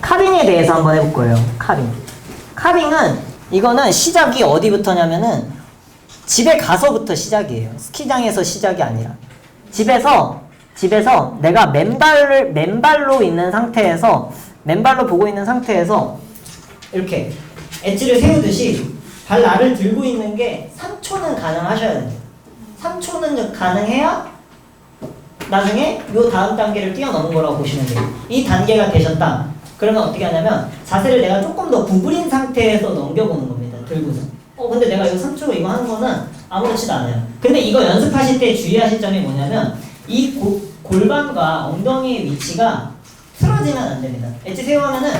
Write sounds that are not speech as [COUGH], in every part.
카빙에 대해서 한번 해볼 거예요. 카빙. 카빙은 이거는 시작이 어디부터냐면은 집에 가서부터 시작이에요. 스키장에서 시작이 아니라 집에서 집에서 내가 맨발을 맨발로 있는 상태에서 맨발로 보고 있는 상태에서 이렇게 엣지를 세우듯이 발 알을 들고 있는 게 3초는 가능하셔야 됩니다. 3초는 가능해야 나중에 요 다음 단계를 뛰어넘은 거라고 보시면 돼요. 이 단계가 되셨다. 그러면 어떻게 하냐면 자세를 내가 조금 더 구부린 상태에서 넘겨보는 겁니다. 들고서. 어 근데 내가 이거 3초 이거 하는 거는 아무렇지도 않아요. 근데 이거 연습하실 때 주의하실 점이 뭐냐면 이 고- 골반과 엉덩이의 위치가 틀어지면 안 됩니다. 엣지 세워하면은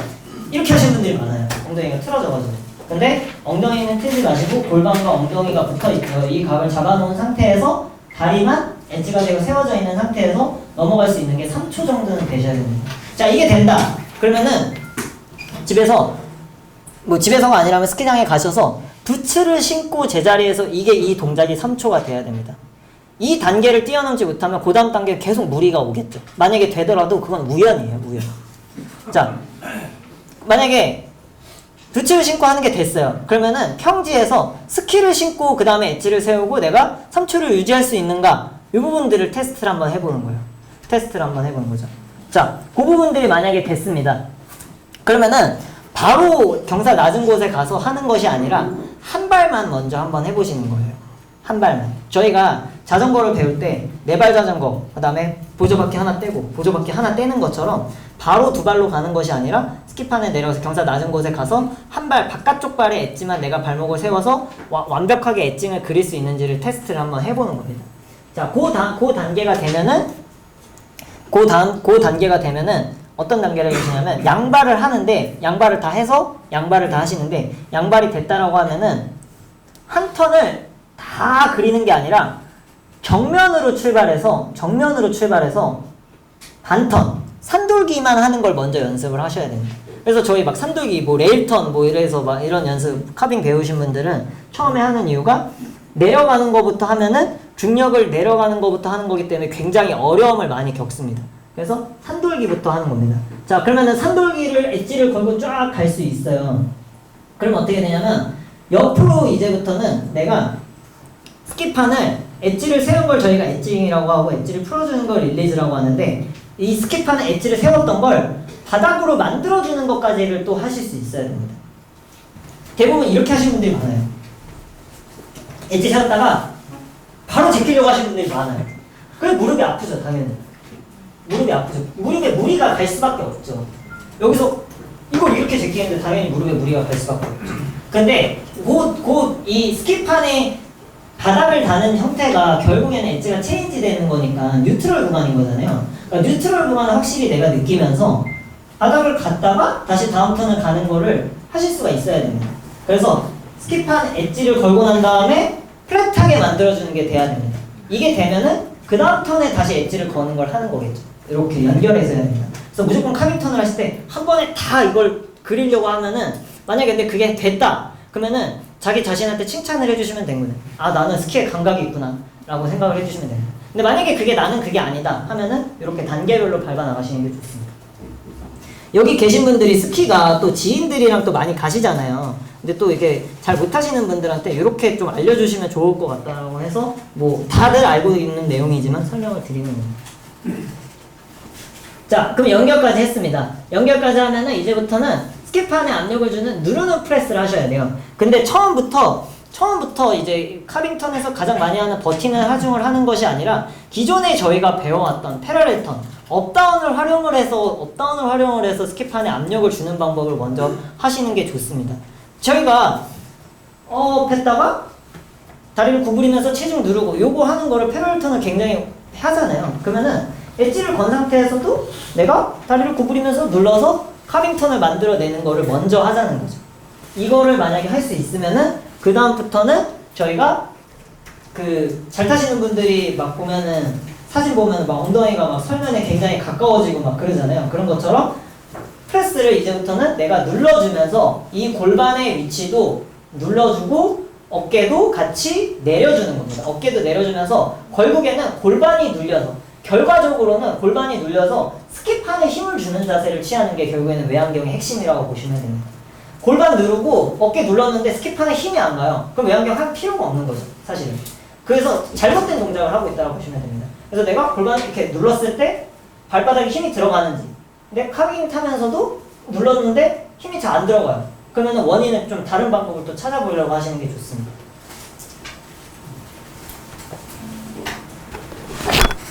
이렇게 하시는 분들이 많아요. 엉덩이가 틀어져가지고. 근데 엉덩이는 틀지 마시고 골반과 엉덩이가 붙어있죠. 이 각을 잡아놓은 상태에서 다리만 엣지가 되고 세워져 있는 상태에서 넘어갈 수 있는 게 3초 정도는 되셔야 됩니다. 자, 이게 된다. 그러면은 집에서 뭐 집에서가 아니라면 스키장에 가셔서 부츠를 신고 제자리에서 이게 이 동작이 3초가 돼야 됩니다. 이 단계를 뛰어넘지 못하면 그 다음 단계에 계속 무리가 오겠죠. 만약에 되더라도 그건 우연이에요, 우연. 자, 만약에 부츠를 신고 하는 게 됐어요. 그러면은 평지에서 스키를 신고 그 다음에 엣지를 세우고 내가 3초를 유지할 수 있는가 이 부분들을 테스트를 한번 해보는 거예요. 테스트를 한번 해보는 거죠. 자, 그 부분들이 만약에 됐습니다. 그러면은 바로 경사 낮은 곳에 가서 하는 것이 아니라 한 발만 먼저 한번 해보시는 거예요. 한 발만. 저희가 자전거를 배울 때 네 발 자전거, 그 다음에 보조바퀴 하나 떼고 보조바퀴 하나 떼는 것처럼 바로 두 발로 가는 것이 아니라 스키판에 내려가서 경사 낮은 곳에 가서 한 발 바깥쪽 발에 엣지만 내가 발목을 세워서 와- 완벽하게 엣징을 그릴 수 있는지를 테스트를 한번 해보는 겁니다. 자, 그, 단, 그 단계가 되면은 그 다음 그 단계가 되면은 어떤 단계를 계시냐면 양발을 하는데 양발을 다 해서 양발을 다 하시는데 양발이 됐다라고 하면은 한 턴을 다 그리는 게 아니라 정면으로 출발해서 정면으로 출발해서 반턴 산돌기만 하는 걸 먼저 연습을 하셔야 됩니다. 그래서 저희 막 산돌기 뭐 레일턴 뭐 이래서 막 이런 연습 카빙 배우신 분들은 처음에 하는 이유가 내려가는 것부터 하면은 중력을 내려가는 것부터 하는 거기 때문에 굉장히 어려움을 많이 겪습니다. 그래서 산돌기부터 하는 겁니다. 자 그러면은 산돌기를 엣지를 걸고 쫙 갈 수 있어요. 그러면 어떻게 되냐면 옆으로 이제부터는 내가 스키판을 엣지를 세운 걸 저희가 엣징이라고 하고 엣지를 풀어주는 걸 릴리즈라고 하는데 이 스키판은 엣지를 세웠던 걸 바닥으로 만들어주는 것까지를 또 하실 수 있어야 됩니다. 대부분 이렇게 하시는 분들이 많아요. 엣지 세웠다가 바로 제끼려고 하시는 분들이 많아요. 그래 무릎이 아프죠 당연히. 무릎이 아프죠. 무릎에 무리가 갈 수밖에 없죠. 여기서 이걸 이렇게 제끼는데 당연히 무릎에 무리가 갈 수밖에 없죠. 근데 곧이 스키판의 바닥을 다는 형태가 결국에는 엣지가 체인지 되는 거니까 뉴트럴 구간인 거잖아요. 그러니까 뉴트럴 구간을 확실히 내가 느끼면서 바닥을 갔다가 다시 다음 턴을 가는 거를 하실 수가 있어야 됩니다. 그래서 스키판 엣지를 걸고 난 다음에 플랫하게 만들어주는 게 돼야 됩니다. 이게 되면은 그 다음 턴에 다시 엣지를 거는 걸 하는 거겠죠. 이렇게 연결해서 해야 됩니다. 그래서 무조건 카빙 턴을 하실 때 한 번에 다 이걸 그리려고 하면은 만약에 근데 그게 됐다 그러면은 자기 자신한테 칭찬을 해주시면 되는 거예요. 아 나는 스키에 감각이 있구나 라고 생각을 해주시면 됩니다. 근데 만약에 그게 나는 그게 아니다 하면은 이렇게 단계별로 밟아 나가시는 게 좋습니다. 여기 계신 분들이 스키가 또 지인들이랑 또 많이 가시잖아요. 근데 또 이게 잘 못하시는 분들한테 이렇게 좀 알려주시면 좋을 것 같다고 해서 뭐 다들 알고 있는 내용이지만 설명을 드리는 겁니다. 자, 그럼 연결까지 했습니다. 연결까지 하면은 이제부터는 스키판에 압력을 주는 누르는 프레스를 하셔야 돼요. 근데 처음부터 처음부터 이제 카빙턴에서 가장 많이 하는 버티는 하중을 하는 것이 아니라 기존에 저희가 배워왔던 패러렐 턴, 업다운을 활용을 해서 업다운을 활용을 해서 스키판에 압력을 주는 방법을 먼저 하시는 게 좋습니다. 저희가 업 했다가 다리를 구부리면서 체중 누르고 요거 하는 거를 패러렐 턴을 굉장히 하잖아요. 그러면은 엣지를 건 상태에서도 내가 다리를 구부리면서 눌러서 카빙턴을 만들어내는 거를 먼저 하자는 거죠. 이거를 만약에 할 수 있으면은 그 다음부터는 저희가 그 잘 타시는 분들이 막 보면은 사진 보면 막 엉덩이가 막 설면에 굉장히 가까워지고 막 그러잖아요. 그런 것처럼 프레스를 이제부터는 내가 눌러주면서 이 골반의 위치도 눌러주고 어깨도 같이 내려주는 겁니다. 어깨도 내려주면서 결국에는 골반이 눌려서 결과적으로는 골반이 눌려서 스킵하는 힘을 주는 자세를 취하는 게 결국에는 외환경의 핵심이라고 보시면 됩니다. 골반 누르고 어깨 눌렀는데 스킵하는 힘이 안 가요. 그럼 외환경 할 필요가 없는 거죠, 사실은. 그래서 잘못된 동작을 하고 있다고 보시면 됩니다. 그래서 내가 골반 이렇게 눌렀을 때 발바닥에 힘이 들어가는지, 근데 카빙 타면서도 눌렀는데 힘이 잘 안 들어가요. 그러면 원인은 좀 다른 방법을 또 찾아보려고 하시는 게 좋습니다.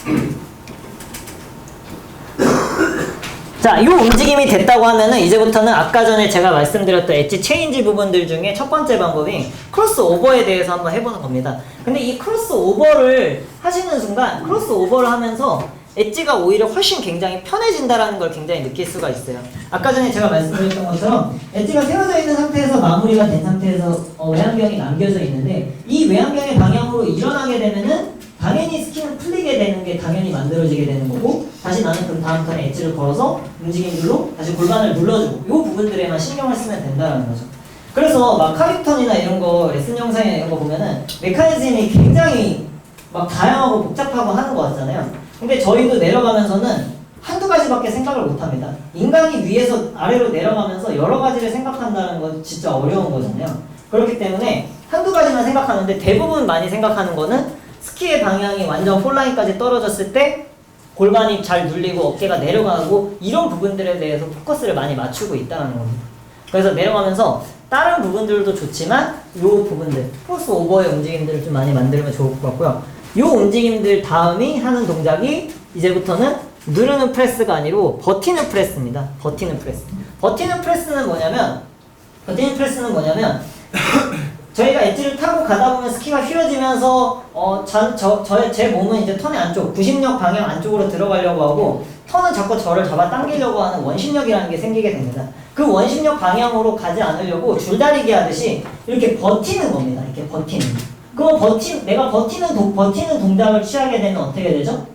[CLEARS THROAT] 자, 이 움직임이 됐다고 하면은 이제부터는 아까 전에 제가 말씀드렸던 엣지 체인지 부분들 중에 첫 번째 방법인 크로스 오버에 대해서 한번 해보는 겁니다. 근데 이 크로스 오버를 하시는 순간 크로스 오버를 하면서 엣지가 오히려 훨씬 굉장히 편해진다라는 걸 굉장히 느낄 수가 있어요. 아까 전에 제가 말씀드렸던 것처럼 엣지가 세워져 있는 상태에서 마무리가 된 상태에서 어, 외환경이 남겨져 있는데 이 외환경의 방향으로 일어나게 되면은 당연히 스킨은 풀리게 되는 게 당연히 만들어지게 되는 거고 다시 나는 그럼 다음 턴에 엣지를 걸어서 움직임들로 다시 골반을 눌러주고 이 부분들에만 신경을 쓰면 된다는 거죠. 그래서 막 카빅턴이나 이런 거 레슨 영상이나 이런 거 보면은 메커니즘이 굉장히 막 다양하고 복잡하고 하는 거 같잖아요. 근데 저희도 내려가면서는 한두 가지밖에 생각을 못 합니다. 인간이 위에서 아래로 내려가면서 여러 가지를 생각한다는 건 진짜 어려운 거잖아요. 그렇기 때문에 한두 가지만 생각하는데 대부분 많이 생각하는 거는 스키의 방향이 완전 폴라인까지 떨어졌을 때 골반이 잘 눌리고 어깨가 내려가고 이런 부분들에 대해서 포커스를 많이 맞추고 있다는 겁니다. 그래서 내려가면서 다른 부분들도 좋지만 이 부분들 크로스 오버의 움직임들을 좀 많이 만들면 좋을 것 같고요. 이 움직임들 다음이 하는 동작이 이제부터는 누르는 프레스가 아니고 버티는 프레스입니다. 버티는 프레스. 버티는 프레스는 뭐냐면 버티는 프레스는 뭐냐면 저희가 엣지를 타고 가다 보면 스키가 휘어지면서 어, 전, 저, 저의 제 몸은 이제 턴의 안쪽, 구심력 방향 안쪽으로 들어가려고 하고 턴은 자꾸 저를 잡아 당기려고 하는 원심력이라는 게 생기게 됩니다. 그 원심력 방향으로 가지 않으려고 줄다리기 하듯이 이렇게 버티는 겁니다. 이렇게 버티는. 그럼 버티, 내가 버티는, 도, 버티는 동작을 취하게 되면 어떻게 되죠?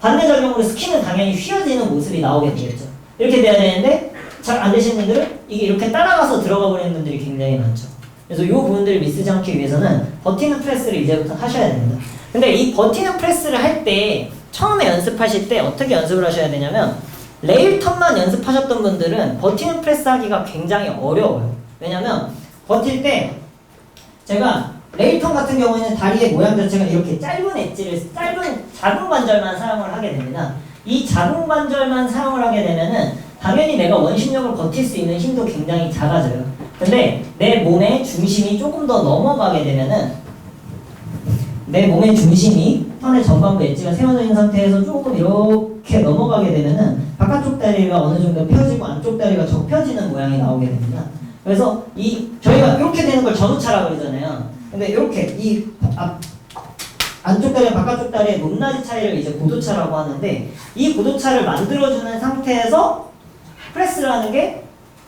반대작용으로 스키는 당연히 휘어지는 모습이 나오게 되겠죠. 이렇게 돼야 되는데 잘 안 되시는 분들은 이게 이렇게 따라가서 들어가 버리는 분들이 굉장히 많죠. 그래서 이 부분들을 미스지 않기 위해서는 버티는 프레스를 이제부터 하셔야 됩니다. 근데 이 버티는 프레스를 할 때 처음에 연습하실 때 어떻게 연습을 하셔야 되냐면 레일 턴만 연습하셨던 분들은 버티는 프레스 하기가 굉장히 어려워요. 왜냐면 버틸 때 제가 레일 턴 같은 경우에는 다리의 모양 자체가 이렇게 짧은 엣지를 짧은 작은 관절만 사용을 하게 됩니다. 이 작은 관절만 사용을 하게 되면은 당연히 내가 원심력을 버틸 수 있는 힘도 굉장히 작아져요. 근데 내 몸의 중심이 조금 더 넘어가게 되면은 내 몸의 중심이 턴의 전반부 엣지가 세워져 있는 상태에서 조금 이렇게 넘어가게 되면은 바깥쪽 다리가 어느 정도 펴지고 안쪽 다리가 접혀지는 모양이 나오게 됩니다. 그래서 이 저희가 이렇게 되는 걸 전우차라 그러잖아요. 근데 이렇게 이 앞, 안쪽 다리와 바깥쪽 다리의 높낮이 차이를 이제 고도차라고 하는데 이 고도차를 만들어주는 상태에서 프레스를 하는 게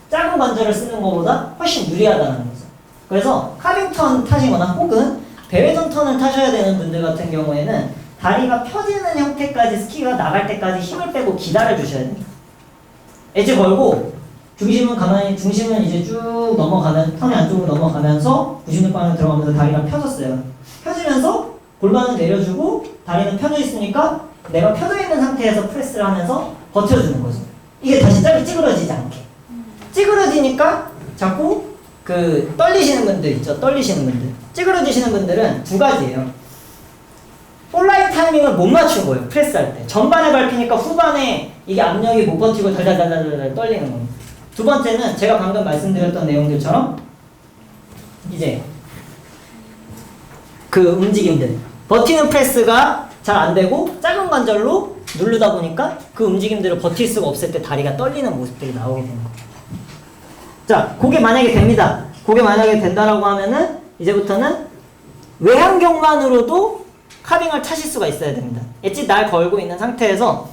작은 관절을 쓰는 것보다 훨씬 유리하다는 거죠. 그래서 카빙턴 타시거나 혹은 대회전 턴을 타셔야 되는 분들 같은 경우에는 다리가 펴지는 형태까지 스키가 나갈 때까지 힘을 빼고 기다려 주셔야 됩니다. 엣지 걸고 중심은 가만히 중심은 이제 쭉 넘어가면 턴의 안쪽으로 넘어가면서 96방향 들어가면서 다리가 펴졌어요. 펴지면서 골반은 내려주고 다리는 펴져 있으니까 내가 펴져 있는 상태에서 프레스를 하면서 버텨주는 거죠. 이게 다시 짝이 찌그러지지 않게. 찌그러지니까 자꾸 그 떨리시는 분들 있죠. 떨리시는 분들. 찌그러지시는 분들은 두 가지예요. 온라인 타이밍을 못 맞춘 거예요. 프레스 할 때. 전반에 밟히니까 후반에 이게 압력이 못 버티고 달달달달달 떨리는 겁니다. 두 번째는 제가 방금 말씀드렸던 내용들처럼 이제 그 움직임들. 버티는 프레스가 잘 안 되고 작은 관절로 누르다 보니까 그 움직임들을 버틸 수가 없을 때 다리가 떨리는 모습들이 나오게 되는 거예요. 자, 그게 만약에 됩니다. 그게 만약에 된다라고 하면은 이제부터는 외환경만으로도 카빙을 차실 수가 있어야 됩니다. 엣지 날 걸고 있는 상태에서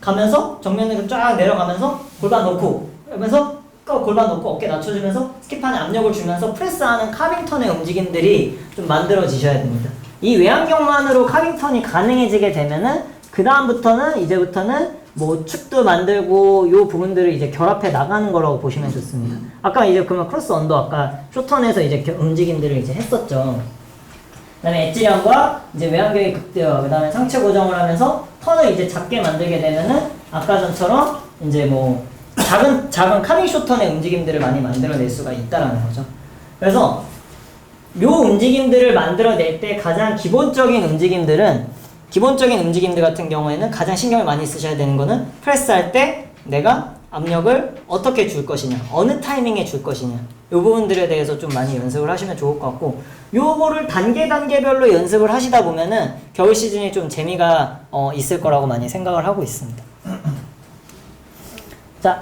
가면서 정면으로 쫙 내려가면서 골반 놓고 그러면서 또 골반 놓고 어깨 낮춰주면서 스킵하는 압력을 주면서 프레스하는 카빙턴의 움직임들이 좀 만들어지셔야 됩니다. 이 외환경만으로 카빙턴이 가능해지게 되면은 그 다음부터는 이제부터는 뭐 축도 만들고 요 부분들을 이제 결합해 나가는 거라고 보시면 좋습니다. 아까 이제 그러면 크로스 언더 아까 쇼턴에서 이제 겨- 움직임들을 이제 했었죠. 그다음에 엣지량과 이제 외환경의 극대화, 그다음에 상체 고정을 하면서 턴을 이제 작게 만들게 되면은 아까 전처럼 이제 뭐 작은 작은 카밍 쇼턴의 움직임들을 많이 만들어낼 수가 있다라는 거죠. 그래서 요 움직임들을 만들어낼 때 가장 기본적인 움직임들은 기본적인 움직임들 같은 경우에는 가장 신경을 많이 쓰셔야 되는 거는 프레스할 때 내가 압력을 어떻게 줄 것이냐 어느 타이밍에 줄 것이냐 이 부분들에 대해서 좀 많이 연습을 하시면 좋을 것 같고 요거를 단계 단계별로 연습을 하시다 보면은 겨울 시즌이 좀 재미가 어, 있을 거라고 많이 생각을 하고 있습니다.